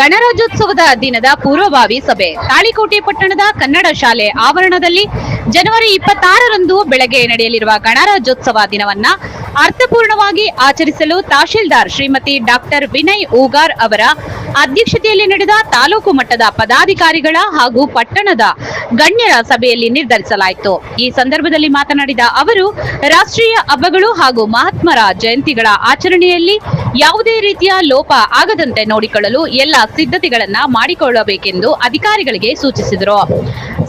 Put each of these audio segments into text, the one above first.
ಗಣರಾಜ್ಯೋತ್ಸವದ ದಿನದ ಪೂರ್ವಭಾವಿ ಸಭೆ. ತಾಳಿಕೋಟೆ ಪಟ್ಟಣದ ಕನ್ನಡ ಶಾಲೆ ಆವರಣದಲ್ಲಿ ಜನವರಿ ಇಪ್ಪತ್ತಾರರಂದು ಬೆಳಗ್ಗೆ ನಡೆಯಲಿರುವ ಗಣರಾಜ್ಯೋತ್ಸವ ದಿನವನ್ನ ಅರ್ಥಪೂರ್ಣವಾಗಿ ಆಚರಿಸಲು ತಹಶೀಲ್ದಾರ್ ಶ್ರೀಮತಿ ಡಾಕ್ಟರ್ ವಿನಯ್ ಊಗಾರ್ ಅವರ ಅಧ್ಯಕ್ಷತೆಯಲ್ಲಿ ನಡೆದ ತಾಲೂಕು ಮಟ್ಟದ ಪದಾಧಿಕಾರಿಗಳ ಹಾಗೂ ಪಟ್ಟಣದ ಗಣ್ಯರ ಸಭೆಯಲ್ಲಿ ನಿರ್ಧರಿಸಲಾಯಿತು. ಈ ಸಂದರ್ಭದಲ್ಲಿ ಮಾತನಾಡಿದ ಅವರು, ರಾಷ್ಟ್ರೀಯ ಹಬ್ಬಗಳು ಹಾಗೂ ಮಹಾತ್ಮರ ಜಯಂತಿಗಳ ಆಚರಣೆಯಲ್ಲಿ ಯಾವುದೇ ರೀತಿಯ ಲೋಪ ಆಗದಂತೆ ನೋಡಿಕೊಳ್ಳಲು ಎಲ್ಲ ಸಿದ್ಧತೆಗಳನ್ನ ಮಾಡಿಕೊಳ್ಳಬೇಕೆಂದು ಅಧಿಕಾರಿಗಳಿಗೆ ಸೂಚಿಸಿದರು.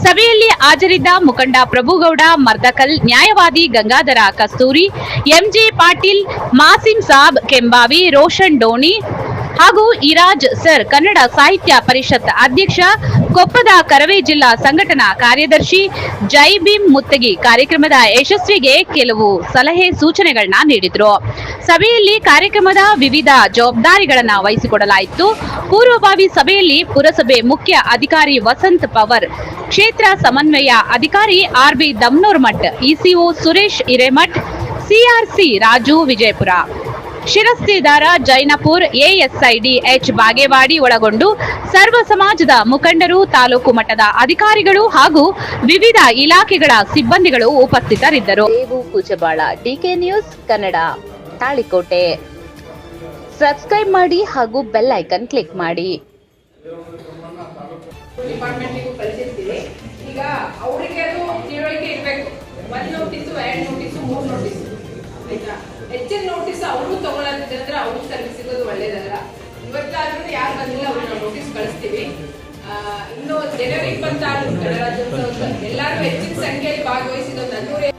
ಸಭೆಯಲ್ಲಿ ಹಾಜರಿದ್ದ ಮುಖಂಡ ಪ್ರಭುಗೌಡ, ಮರ್ದಕಲ್, ನ್ಯಾಯವಾದಿ ಗಂಗಾಧರ ಕಸ್ತೂರಿ, ಎಂಜೆ ಪಾಟೀಲ್, ಮಾಸಿಂ ಸಾಬ್, ಕೆಂಬಾವಿ, ರೋಷನ್ ಡೋಣಿ ಹಾಗೂ ಇರಾಜ್ ಸರ್, ಕನ್ನಡ ಸಾಹಿತ್ಯ ಪರಿಷತ್ ಅಧ್ಯಕ್ಷ, ಕೊಪ್ಪದ ಕರವೇ ಜಿಲ್ಲಾ ಸಂಘಟನಾ ಕಾರ್ಯದರ್ಶಿ ಜೈ ಭೀಮ್ ಮುತ್ತಗಿ ಕಾರ್ಯಕ್ರಮದ ಯಶಸ್ವಿಗೆ ಕೆಲವು ಸಲಹೆ ಸೂಚನೆಗಳನ್ನ ನೀಡಿದ್ರು. ಸಭೆಯಲ್ಲಿ ಕಾರ್ಯಕ್ರಮದ ವಿವಿಧ ಜವಾಬ್ದಾರಿಗಳನ್ನ ವಹಿಸಿಕೊಡಲಾಯಿತು. ಪೂರ್ವಭಾವಿ ಸಭೆಯಲ್ಲಿ ಪುರಸಭೆ ಮುಖ್ಯ ಅಧಿಕಾರಿ ವಸಂತ್ ಪವರ್, ಕ್ಷೇತ್ರ ಸಮನ್ವಯ ಅಧಿಕಾರಿ R B Damnur Math ECO Suresh Hiremath CRC Raju Vijayapura. ಶಿರಸ್ತೆದಾರ Jainapur ASI D H Bagewadi ಒಳಗೊಂಡು ಸರ್ವ ಸಮಾಜದ ಮುಖಂಡರು ತಾಲೂಕು ಮಟ್ಟದ ಅಧಿಕಾರಿಗಳು ಹಾಗೂ ವಿವಿಧ ಇಲಾಖೆಗಳ ಸಿಬ್ಬಂದಿಗಳು ಉಪಸ್ಥಿತರಿದ್ದರು. Devu Kuchabal DK news Kannada Talikote. Subscribe ಮಾಡಿ ಹಾಗೂ ಬೆಲ್ ಐಕನ್ ಕ್ಲಿಕ್ ಮಾಡಿ. ಈಗ ಅವರಿಗೆ ಅದು ತಿಳುವಳಿಕೆ ಇರಬೇಕು. ಒಂದು ನೋಟಿಸು ಎರಡು ನೋಟಿಸು ಮೂರು ನೋಟಿಸು. ಆಯ್ತಾ? ಹೆಚ್ಚಿನ ನೋಟಿಸ್ ಅವರು ತಗೊಳ್ಳೋದಿದ್ರೆ ಅವ್ರಿಗೆ ಸರ್ವಿಸ್ ಸಿಗೋದು ಒಳ್ಳೇದಲ್ಲ. ಇವತ್ತಾದ್ರೂ ಯಾರು ಬಂದಿಲ್ಲ ಅವ್ರನ್ನ ನೋಟಿಸ್ ಕಳಿಸ್ತೀವಿ. ಇನ್ನು ಜನವರಿ ಇಪ್ಪತ್ತಾರು ಗಣರಾಜ್ಯೋತ್ಸವ ಎಲ್ಲರೂ ಹೆಚ್ಚಿನ ಸಂಖ್ಯೆಯಲ್ಲಿ ಭಾಗವಹಿಸಿದ ಒಂದು ಅದ್ದೂರಿ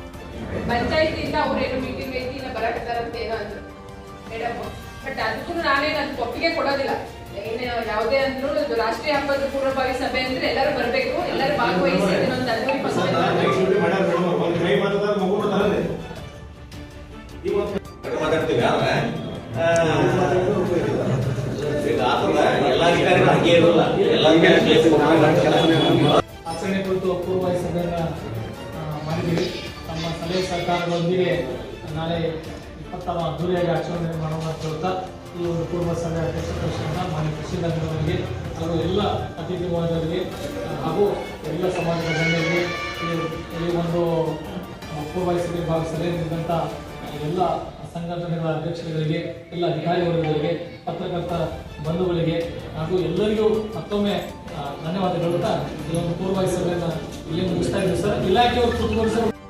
ಪಂಚಾಯತಿಯಿಂದ ಅವ್ರೇನು ಮೀಟಿಂಗ್ ಐತಿ ಇಲ್ಲ ಬರಕತ್ತಾರಂತ ಏನೋ ಅಂದ್ರು. ಮೇಡಮ್ ಬಟ್ ಅದಕ್ಕೂ ನಾನೇನು ನನ್ನ ಒಪ್ಪಿಗೆ ಕೊಡೋದಿಲ್ಲ. ಏನೇ ಯಾವುದೇ ಅಂದ್ರೂ ರಾಷ್ಟ್ರೀಯ ಹಬ್ಬದ ಪೂರ್ವಭಾವಿ ಸಭೆ ಅಂದ್ರೆ ಎಲ್ಲರೂ ಬರಬೇಕು, ಎಲ್ಲರೂ ಭಾಗವಹಿಸಿ ಇದನ್ನೊಂದು ಅದ್ದೂರಿ ಆಚರಣೆ ಕುರಿತು ಪೂರ್ವ ಸಭೆಯನ್ನು ಮಾಡಿದ್ದೀವಿ. ತಮ್ಮ ಸಲಹೆ ಸಹಕಾರಗಳೊಂದಿಗೆ ನಾಳೆ ಇಪ್ಪತ್ತಾರ ಅದ್ದೂರಿಯಾಗಿ ಆಚರಣೆ ಮಾಡೋಣ ಅಂತ ಈ ಒಂದು ಪೂರ್ವ ಸಭೆ ಮಾನ್ಯ ಕೃಷಿಗಾರರಿಗೆ ಹಾಗೂ ಎಲ್ಲ ಅತಿಥಿ ವರ್ಗರಿಗೆ ಹಾಗೂ ಎಲ್ಲ ಸಮಾಜದ ಗಣ್ಯರಿಗೆ ಈ- ಒಂದು ಆ, ಪೂರ್ವ ಸಭೆ ಭಾಗಸಭೆ ನಿಂತ ಎಲ್ಲ ಸಂಘಟನೆಗಳ ಅಧ್ಯಕ್ಷರುಗಳಿಗೆ, ಎಲ್ಲ ಅಧಿಕಾರಿ ವರ್ಗಗಳಿಗೆ, ಪತ್ರಕರ್ತ ಬಂಧುಗಳಿಗೆ ಹಾಗೂ ಎಲ್ಲರಿಗೂ ಮತ್ತೊಮ್ಮೆ ಧನ್ಯವಾದಗಳು ಇದೊಂದು ಒಂದು ಪೂರ್ವ ಸಭೆಯನ್ನು ಇಲ್ಲಿ ಮುಗಿಸ್ತಾ ಇದ್ದೀವಿ ಸರ್. ಇಲಾಖೆಯವರು ಸುತ್ತುವರಿಸಲು